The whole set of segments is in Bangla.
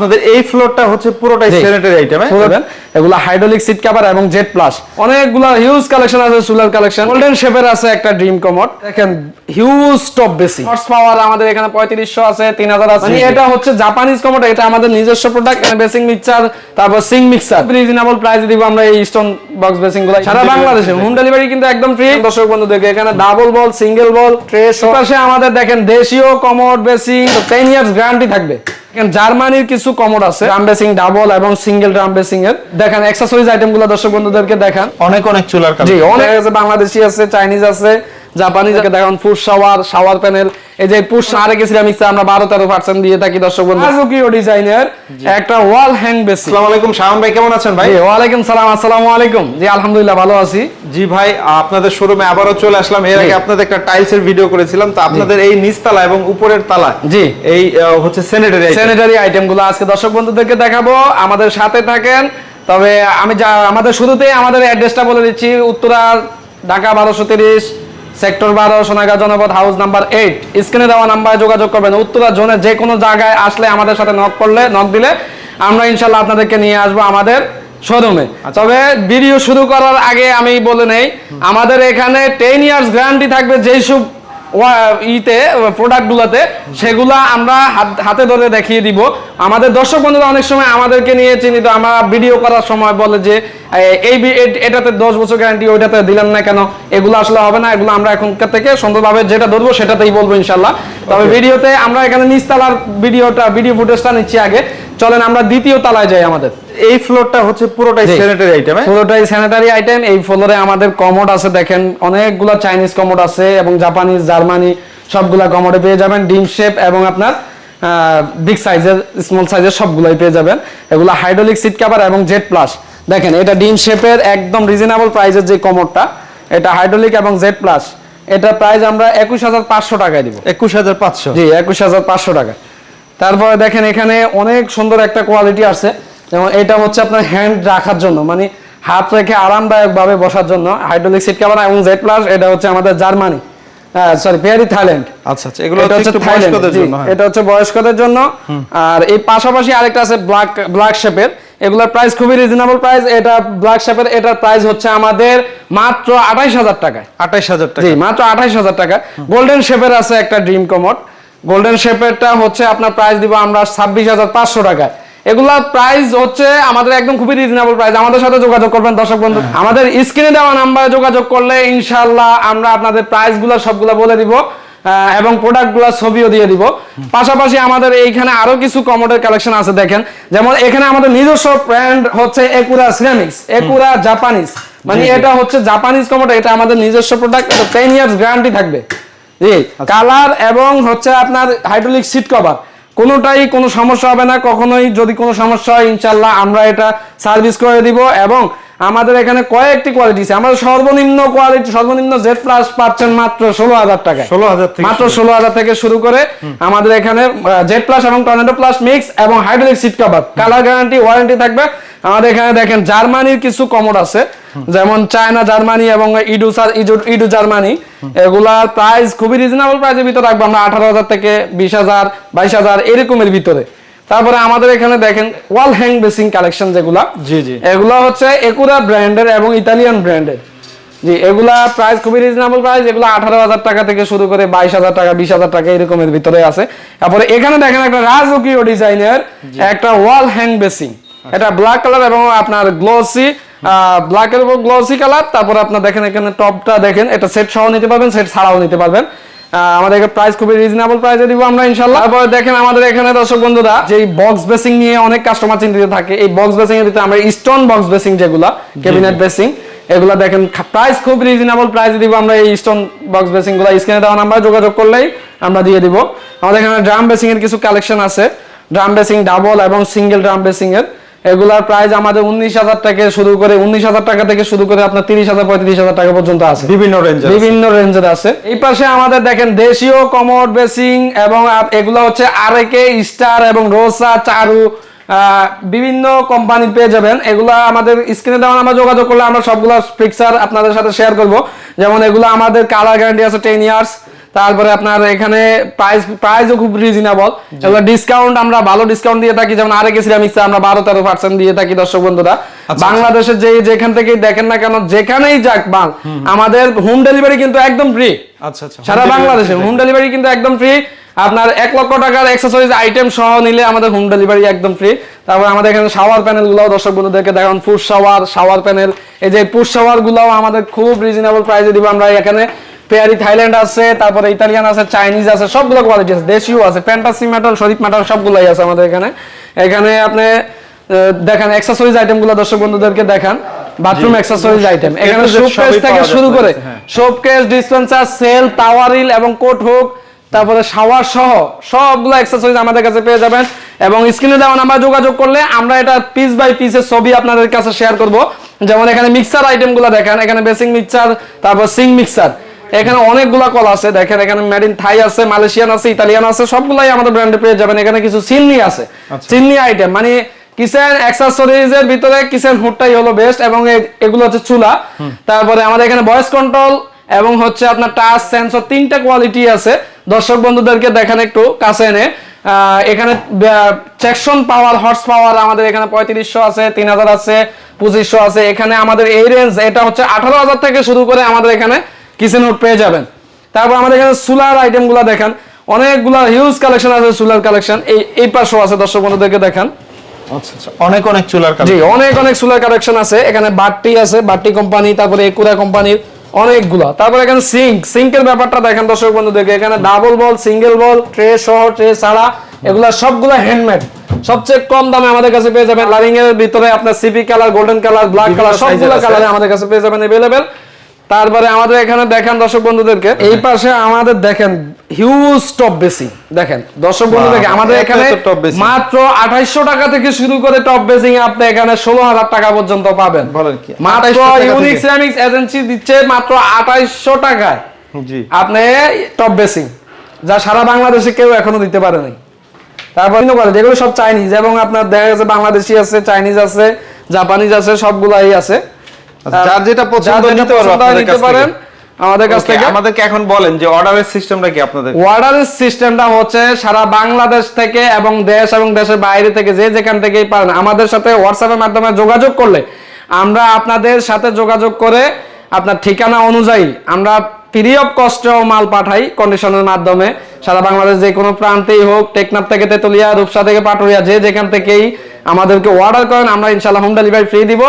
আপনাদের এই ফ্লোরটা হচ্ছে পুরোটাই। স্যানিটারি আইটেম পুরো- এগুলা হাইড্রোলিক সিট কভার এবং জেট প্লাস অনেকগুলা হিউজ কালেকশন আছে সুলার কালেকশন গোল্ডেন শেপের আছে একটা ড্রিম কমোড দেখেন huge top basin horse power আমাদের এখানে পঁয়ত্রিশশো আছে তিন হাজার আছে। মানে এটা হচ্ছে জাপানিজ কমোড এটা আমাদের নিজস্ব প্রোডাক্ট বেসিং মিক্সার তারপর সিং মিক্সার রিজনেবল প্রাইস দিব আমরা এই স্টোন বক্স বেসিংগুলো সারা বাংলাদেশে হোম ডেলিভারি কিন্তু একদম ফ্রি দর্শক বন্ধুদেরকে এখানে double ball single ball tray পাশে আমাদের দেখেন দেশীয় commode basin ten years guarantee থাকবে। জার্মানির কিছু কমোড আছে। ড্রাম বেসিং ডাবল এবং সিঙ্গেল ড্রাম বেসিং এর দেখেন অ্যাক্সেসরিজ আইটেমগুলো দর্শক বন্ধুদেরকে দেখান। অনেক অনেক চুলার জি অনেক আছে বাংলাদেশি আছে চাইনিজ আছে জাপানিজ আছে দেখুন পুশ শাওয়ার শাওয়ার প্যানেল এই যে পুশ আরে মিক্সার আমরা বারো তেরো পার্সেন্ট দিয়ে থাকি দর্শক বন্ধু। রাজকীয় ডিজাইনের একটা ওয়াল হ্যাং বেসিং আসসালামু আলাইকুম শাওন ভাই কেমন আছেন ভাই? জি ওয়ালাইকুম সালাম আসসালামু আলাইকুম। জি আলহামদুলিল্লাহ ভালো আছি। জি ভাই আপনাদের শোরুমে আবারও চলে আসলাম। এর আগে আপনাদের একটা টাইলস এর ভিডিও করেছিলাম। তো আপনাদের এই নিচতলা এবং উপরের তালা জি। এই হচ্ছে স্যানিটারি স্যানিটারি আইটেমগুলো আজকে দর্শক বন্ধুদেরকে দেখাবো। আমাদের সাথে থাকেন তবে আমি যা আমাদের শুরুতেই আমাদের অ্যাড্রেসটা বলে দিচ্ছি। উত্তরা ঢাকা বারোশো তিরিশ সেক্টর বারো সোনাগা জনপদ হাউস নাম্বার এইট স্ক্রিনে দেওয়া নাম্বারে যোগাযোগ করবেন। উত্তরা জোনে যে কোনো জায়গায় আসলে আমাদের সাথে নক করলে নক দিলে আমরা ইনশাল্লাহ আপনাদেরকে নিয়ে আসব আমাদের শোরুমে তবে ভিডিও শুরু করার আগে আমি বলে নেই আমাদের এখানে টেন ইয়ার্স গ্যারান্টি থাকবে যেই সব ইতে প্রোডাক্টগুলোতে সেগুলা আমরা হাতে ধরে দেখিয়ে দিব। আমাদের দর্শক বন্ধুরা অনেক সময় আমাদেরকে নিয়ে চিহ্নিত আমরা ভিডিও করার সময় বলে যে এই এটাতে দশ বছর গ্যারান্টি ওইটাতে দিলেন না কেন? এগুলো আসলে হবে না এগুলো আমরা এখনকার থেকে সুন্দরভাবে যেটা ধরবো সেটাতেই বলব ইনশাল্লাহ তবে ভিডিওতে আমরা এখানে নিচতলার ভিডিওটা ভিডিও ফুটেজটা নিচ্ছি আগে। চলেন আমরা দ্বিতীয় তলায় যাই আমাদের। এই ফ্লোরটা হচ্ছে পুরোটাই স্যানিটারি আইটেম পুরোটাই স্যানিটারি আইটেম এই ফ্লোরে আমাদের কমোড আছে দেখেন অনেকগুলো চাইনিজ কমোড আছে এবং জাপানিজ জার্মানি সবগুলা কমোডে পেয়ে যাবেন। ডিম শেপ এবং আপনার বিগ সাইজের স্মল সাইজের সবগুলোই পেয়ে যাবেন। এগুলো হাইড্রোলিক সিট কভার এবং জেড প্লাস দেখেন এটা ডিম শেপের একদম রিজনেবল প্রাইসের যে কমোডটা এটা হাইড্রোলিক এবং জেড প্লাস এটা প্রাইস আমরা একুশ হাজার পাঁচশো টাকায় দিব। একুশ হাজার পাঁচশো। জি একুশ হাজার পাঁচশো টাকা। তারপরে দেখেন এখানে অনেক সুন্দর একটা কোয়ালিটি আছে। যেমন এটা হচ্ছে আপনার হ্যান্ড রাখার জন্য মানে হাত রেখে আরামদায়ক ভাবে বসার জন্য। হাইড্রোলিক সিট কভার এবং জেড প্লাস এটা হচ্ছে আমাদের জার্মানি সরি পেয়ারি থাইল্যান্ড। আচ্ছা আচ্ছা এগুলো হচ্ছে হচ্ছে বয়স্কদের জন্য। এটা হচ্ছে বয়স্কদের জন্য। আর এই পাশাপাশি আরেকটা আছে ব্ল্যাক ব্ল্যাক শেপের এগুলোর প্রাইস খুবই রিজনেবল প্রাইস এটা ব্ল্যাক শেপের এটার প্রাইস হচ্ছে আমাদের মাত্র আঠাইশ হাজার টাকায়। আঠাইশ হাজার টাকা। মাত্র আঠাইশ হাজার টাকা গোল্ডেন শেপের আছে একটা ড্রিম কমোড গোল্ডেন শেপেরটা হচ্ছে আপনার প্রাইস দিব আমরা ছাব্বিশ হাজার পাঁচশো টাকায়। এগুলার প্রাইস হচ্ছে আমাদের একদম খুবই রিজনেবল প্রাইস আমাদের সাথে যোগাযোগ করবেন দর্শক বন্ধু। আমাদের স্ক্রিনে দেওয়া নাম্বারে যোগাযোগ করলে ইনশাল্লাহ আমরা আপনাদের প্রাইসগুলো সবগুলো বলে দিব এবং প্রোডাক্টগুলা ছবিও দিয়ে দিব। পাশাপাশি আমাদের এইখানে আরও কিছু কমোডের কালেকশন আছে দেখেন। যেমন এখানে আমাদের নিজস্ব ব্র্যান্ড হচ্ছে একুরা সিরামিক্স একুরা জাপানিজ মানে এটা হচ্ছে জাপানিজ কমোড এটা আমাদের নিজস্ব প্রোডাক্ট টেন ইয়ার্স গ্যারান্টি থাকবে। জি কালার এবং হচ্ছে আপনার হাইড্রোলিক সিট কভার কোনোটাই কোনো সমস্যা হবে না কখনোই যদি কোনো সমস্যা হয় ইনশাল্লাহ আমরা এটা সার্ভিস করে দিব এবং আমাদের এখানে কয়েকটি কোয়ালিটি আছে। আমাদের সর্বনিম্ন কোয়ালিটি সর্বনিম্ন জেড প্লাস পাচ্ছেন মাত্র ষোলো হাজার টাকায়। ষোলো হাজার মাত্র ষোলো হাজার থেকে শুরু করে আমাদের এখানে জেড প্লাস এবং টর্নেডো প্লাস মিক্স এবং hydraulic seat cover colour guarantee warranty থাকবে। আমাদের এখানে দেখেন জার্মানির কিছু কমোড আছে যেমন চায়না জার্মানি এবং ইডু সার- ইজু- ইডু জার্মানি। এগুলার প্রাইস খুবই রিজনেবল প্রাইসের ভিতরে রাখব আমরা আঠারো হাজার থেকে বিশ হাজার বাইশ হাজার এরকমের ভিতরে। তারপরে আমাদের এখানে দেখেন ওয়াল হ্যাং বেসিং কালেকশন যেগুলা জি জি। এগুলো হচ্ছে একুরা ব্র্যান্ডের এবং ইতালিয়ান ব্র্যান্ডের জি এগুলা প্রাইস খুবই রিজনেবল প্রাইস এগুলো আঠারো হাজার টাকা থেকে শুরু করে বাইশ হাজার টাকা বিশ হাজার টাকা এরকমের ভিতরে আছে। তারপরে এখানে দেখেন একটা রাজকীয় ডিজাইনের একটা ওয়াল হ্যাং বেসিং এটা ব্ল্যাক কালার এবং আপনার গ্লোসি ব্ল্যাক এর উপর গ্লোসি কালার তারপরে আপনার দেখেন এখানে টপটা দেখেন এটা সেট সহ নিতে পারবেন সেট ছাড়াও নিতে পারবেন। আহ, আমাদের প্রাইস খুবই রিজনেবল প্রাইসে দিব আমরা ইনশাল্লাহ তারপরে দেখেন আমাদের এখানে দর্শক বন্ধুরা যে বক্স বেসিং নিয়ে অনেক কাস্টমার চিন্তিত থাকে এই বক্স বেসিং এর ভিতরে আমরা স্টোন বক্স বেসিং যেগুলা ক্যাবিনেট বেসিং এগুলা দেখেন প্রাইস খুব রিজনেবল প্রাইসে দিব আমরা এই স্টোন বক্স বেসিংগুলা। স্ক্রিনে দেওয়া নাম্বার যোগাযোগ করলেই আমরা দিয়ে দিব। আমাদের এখানে ড্রাম বেসিং এর কিছু কালেকশন আছে। ড্রাম বেসিং ডাবল এবং সিঙ্গেল ড্রাম বেসিং এর। এগুলার প্রাইস আমাদের উনিশ হাজার থেকে শুরু করে উনিশ হাজার টাকা থেকে শুরু করে আপনার তিরিশ হাজার পঁয়ত্রিশ হাজার টাকা পর্যন্ত আছে। বিভিন্ন রেঞ্জের বিভিন্ন রেঞ্জের আছে। এই পাশে আমাদের দেখেন দেশীয় কমোড বেসিং এবং এগুলো হচ্ছে আরেকে স্টার এবং রোসা চারু বিভিন্ন কোম্পানি পেয়ে যাবেন। এগুলা আমাদের স্ক্রিনে দেওয়া আমরা যোগাযোগ করলে আমরা সবগুলো পিকচার আপনাদের সাথে শেয়ার করব। যেমন এগুলো আমাদের কালার গ্যারান্টি আছে টেন ইয়ার্স তারপরে আপনার এখানে প্রাইস প্রাইসও খুব রিজনেবল এগুলো ডিসকাউন্ট আমরা ভালো ডিসকাউন্ট দিয়ে থাকি যেমন আরেক সিরামিক্সে আমরা বারো তেরো পার্সেন্ট দিয়ে থাকি দর্শক বন্ধুরা। আচ্ছা, বাংলাদেশের যে যেখান থেকেই দেখেন না কেন যেখানেই যাক বাং আমাদের হোম ডেলিভারি কিন্তু একদম ফ্রি আচ্ছা আচ্ছা সারা বাংলাদেশে হোম ডেলিভারি কিন্তু একদম ফ্রি আপনার এক লক্ষ টাকার এক্সেসরিজ আইটেম সহ নিলে আমাদের হোম ডেলিভারি একদম ফ্রি তারপর আমাদের এখানে শাওয়ার প্যানেলগুলো দর্শক বন্ধুদেরকে দেখান পুশ শাওয়ার শাওয়ার প্যানেল এই যে পুশ শাওয়ার গুলাও আমাদের খুব রিজনেবল প্রাইসে দিব আমরা এখানে। পেয়ারি থাইল্যান্ড আছে তারপরে ইতালিয়ান আছে চাইনিজ আছে সবগুলো কোয়ালিটি আছে। দেশিও আছে ফ্যান্টাসি মেটাল শরীফ মেটাল সবগুলাই আছে আমাদের এখানে। এখানে আপনি দেখেন অ্যাক্সেসরিজ আইটেমগুলো দর্শক বন্ধুদেরকে দেখান। বাথরুম অ্যাক্সেসরিজ আইটেম এখানে শোকেস থেকে শুরু করে। শোকেস ডিসপেন্সার সেল টাওয়ারিল এবং কোট হুক তারপরে শাওয়ার সহ সবগুলো অ্যাক্সেসরিজ আমাদের কাছে পেয়ে যাবেন। এবং স্ক্রিনে দেওয়া নাম্বার যোগাযোগ করলে আমরা এটা পিস বাই পিসের ছবি আপনাদের কাছে শেয়ার করব। যেমন এখানে মিক্সার আইটেমগুলো দেখেন এখানে বেসিক মিক্সার তারপর সিং মিক্সার এখানে অনেকগুলা কল আছে দেখেন এখানে মেড ইন থাই আছে মালয়েশিয়ান আছে ইতালিয়ান আছে সবগুলাই আমাদের ব্র্যান্ডে পেয়ে যাবেন। এখানে কিছু চিন্নি আছে। চিন্নি আইটেম মানে কিচেন অ্যাক্সেসরিজ এর ভিতরে কিচেন হুডটাই হলো বেস্ট এবং এগুলো হচ্ছে চুলা। তারপরে আমাদের এখানে ভয়েস কন্ট্রোল এবং হচ্ছে আপনার টাচ সেন্সর তিনটা কোয়ালিটি আছে। দর্শক বন্ধুদেরকে দেখেন একটু কাছে এনে। এখানে সেকশন পাওয়ার হর্স পাওয়ার আমাদের এখানে পঁয়ত্রিশশো আছে তিন হাজার আছে পঁচিশশো আছে। এখানে আমাদের এই রেঞ্জ এটা হচ্ছে আঠারো হাজার থেকে শুরু করে আমাদের এখানে কিচেন হুড পেয়ে যাবেন তারপর আমাদের এখানে সুলার আইটেম গুলা দেখেন অনেকগুলা হিউজ কালেকশন আছে সুলার কালেকশন এই এই পাশেও আছে দর্শক বন্ধুদেরকে দেখান আচ্ছা আচ্ছা অনেক অনেক চুলার জি কাজ অনেক অনেক সুলার কালেকশন আছে এখানে বাট্টি আছে বাট্টি কোম্পানি তারপরে একুরা কোম্পানির অনেকগুলা তারপরে এখানে সিঙ্ক সিঙ্কের ব্যাপারটা দেখেন দর্শক বন্ধুদেরকে এখানে double ball single ball tray সহ ট্রে ছাড়া এগুলা সবগুলা হ্যান্ডমেড সবচেয়ে কম দামে আমাদের কাছে পেয়ে যাবেন লারিং এর ভিতরে আপনার CP colour golden colour black বিভিন্ন কালার size এর সবগুলা আছে। কালারে আমাদের কাছে পেয়ে যাবেন अवेलेबल তারপরে আমাদের এখানে দেখেন দর্শক বন্ধুদেরকে। এই পাশে আমাদের দেখেন হিউজ টপ বেসি দেখেন দর্শক বন্ধুদেরকে বাহ, আমাদের এখানে। মাত্র আঠাইশো টাকা থেকে শুরু করে টপ বেসিং আপনি এখানে ষোলো হাজার টাকা পর্যন্ত পাবেন? মাত্র ইউনিক সিরামিক্স এজেন্সি দিচ্ছে মাত্র আঠাইশো টাকায়। আপনি টপ বেসিং যা সারা বাংলাদেশে কেউ এখনও দিতে পারে নাই তারপর কোয়ালিটি এগুলো সব চাইনিজ এবং আপনার দেখা গেছে বাংলাদেশি আছে চাইনিজ আছে জাপানিজ আছে সবগুলাই আছে। যার যেটা পছন্দ যার যেটা নিতে পছন্দ নিতে। পারেন। আমাদের কাছ থেকে। আমাদেরকে এখন বলেন যে অর্ডারের সিস্টেমটা কি আপনাদের? অর্ডারের সিস্টেমটা হচ্ছে সারা বাংলাদেশ থেকে এবং দেশ এবং দেশের বাইরে থেকে যে যেখান থেকেই পারেন আমাদের সাথে হোয়াটসঅ্যাপের মাধ্যমে যোগাযোগ করলে আমরা আপনাদের সাথে যোগাযোগ করে আপনার ঠিকানা অনুযায়ী আমরা ফ্রি অফ কস্টেও মাল পাঠাই কন্ডিশনের মাধ্যমে। সারা বাংলাদেশ যে কোনো প্রান্তেই হোক টেকনাফ থেকে তেতুলিয়া রূপসা থেকে পাটুরিয়া যে যেখান থেকেই আমাদেরকে অর্ডার করেন আমরা ইনশাল্লাহ হোম ডেলিভারি ফ্রি দিব।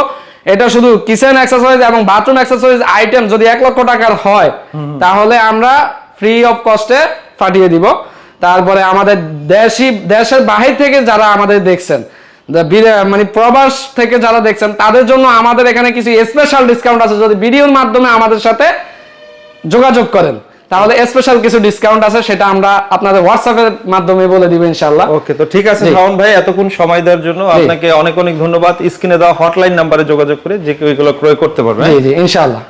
এটা শুধু কিচেন অ্যাক্সেসরিজ এবং বাথরুম অ্যাক্সেসরিজ আইটেম যদি এক লক্ষ টাকার হয় তাহলে আমরা ফ্রি অফ কস্টে পাঠিয়ে দিব। তারপরে আমাদের দেশি দেশের বাহির থেকে যারা আমাদের দেখছেন মানে প্রবাস থেকে যারা দেখছেন তাদের জন্য আমাদের এখানে কিছু স্পেশাল ডিসকাউন্ট আছে যদি ভিডিওর মাধ্যমে আমাদের সাথে যোগাযোগ করেন। তাহলে স্পেশাল কিছু ডিসকাউন্ট আছে সেটা আমরা আপনাদের হোয়াটসঅ্যাপ এর মাধ্যমে বলে দিব ইনশাল্লাহ ওকে তো ঠিক আছে। শাওন ভাই এতক্ষণ সময় দেওয়ার জন্য আপনাকে অনেক অনেক ধন্যবাদ। স্ক্রিনে দেওয়া হটলাইন নাম্বারে যোগাযোগ করে যে কেউ এগুলো ক্রয় করতে পারবে। জি জি ইনশাল্লাহ